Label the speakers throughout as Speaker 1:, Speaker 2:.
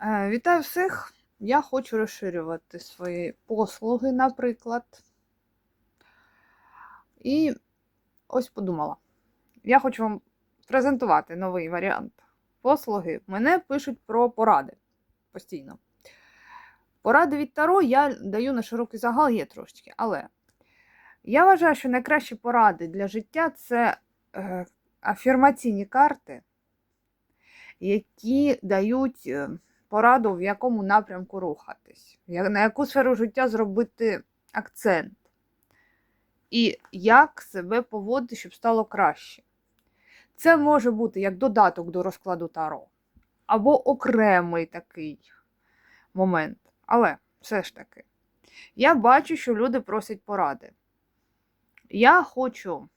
Speaker 1: Е, Вітаю всіх! Я хочу розширювати свої послуги, наприклад. І ось подумала. Я хочу вам презентувати новий варіант послуги. Мене пишуть про поради постійно. Поради від Таро я даю на широкий загал, є трошечки, але я вважаю, що найкращі поради для життя це е, афірмаційні карти, які дають. Пораду, в якому напрямку рухатись, на яку сферу життя зробити акцент, і як себе поводити, щоб стало краще. Це може бути як додаток до розкладу Таро, або окремий такий момент. Але все ж таки, я бачу, що люди просять поради. Я хочу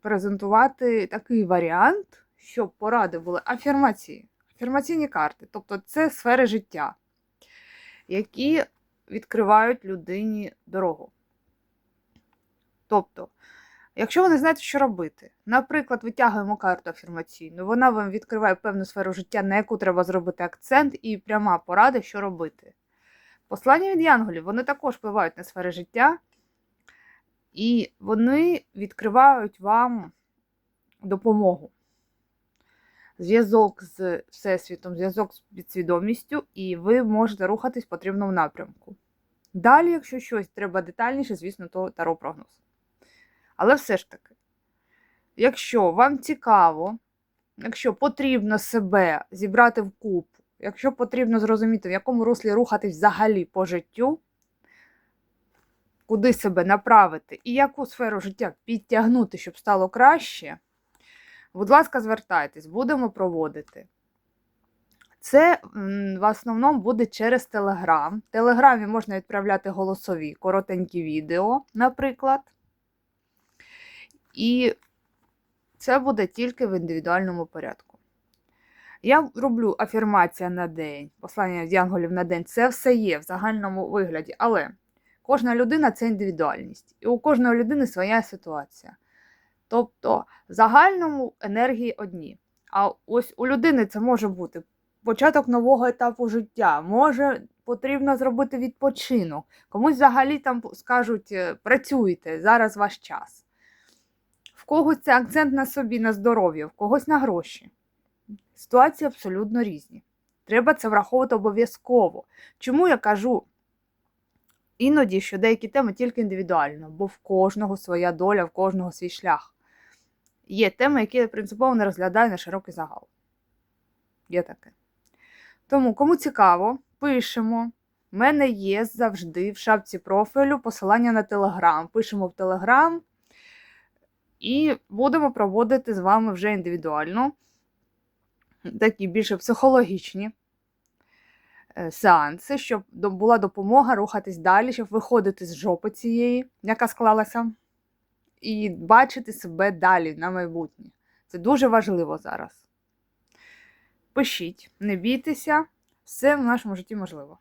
Speaker 1: презентувати такий варіант, щоб поради були афірмації. Афірмаційні карти, тобто це сфери життя, які відкривають людині дорогу. Тобто, якщо ви не знаєте, що робити, наприклад, витягуємо карту афірмаційну, вона вам відкриває певну сферу життя, на яку треба зробити акцент, і пряма порада, що робити. Послання від янголів вони також впливають на сфери життя, і вони відкривають вам допомогу зв'язок з Всесвітом, зв'язок з підсвідомістю, і ви можете рухатись в потрібному напрямку. Далі, якщо щось треба детальніше, звісно, то таро прогноз. Але все ж таки, якщо вам цікаво, якщо потрібно себе зібрати в купу, якщо потрібно зрозуміти, в якому руслі рухатись взагалі по життю, куди себе направити і яку сферу життя підтягнути, щоб стало краще. Будь ласка, звертайтесь, будемо проводити. Це в основному буде через Телеграм. В Телеграмі можна відправляти голосові, коротенькі відео, наприклад. І це буде тільки в індивідуальному порядку. Я роблю афірмація на день, послання від янголів на день. Це все є в загальному вигляді. Але кожна людина це індивідуальність. І у кожної людини своя ситуація. Тобто в загальному енергії одні. А ось у людини це може бути початок нового етапу життя, може потрібно зробити відпочинок. Комусь взагалі там скажуть е, працюйте, зараз ваш час. В когось це акцент на собі, на здоров'я, в когось на гроші. Ситуації абсолютно різні. Треба це враховувати обов'язково. Чому я кажу іноді, що деякі теми тільки індивідуально, бо в кожного своя доля, в кожного свій шлях. Є теми, які я принципово не розглядаю на широкий загал. Є таке. Тому, кому цікаво, пишемо. У мене є завжди в шапці профілю посилання на Телеграм. Пишемо в Телеграм і будемо проводити з вами вже індивідуально такі більше психологічні е, сеанси, щоб була допомога рухатись далі, щоб виходити з жопи цієї, яка склалася, і бачити себе далі на майбутнє. Це дуже важливо зараз. Пишіть, не бійтеся, все в нашому житті можливо.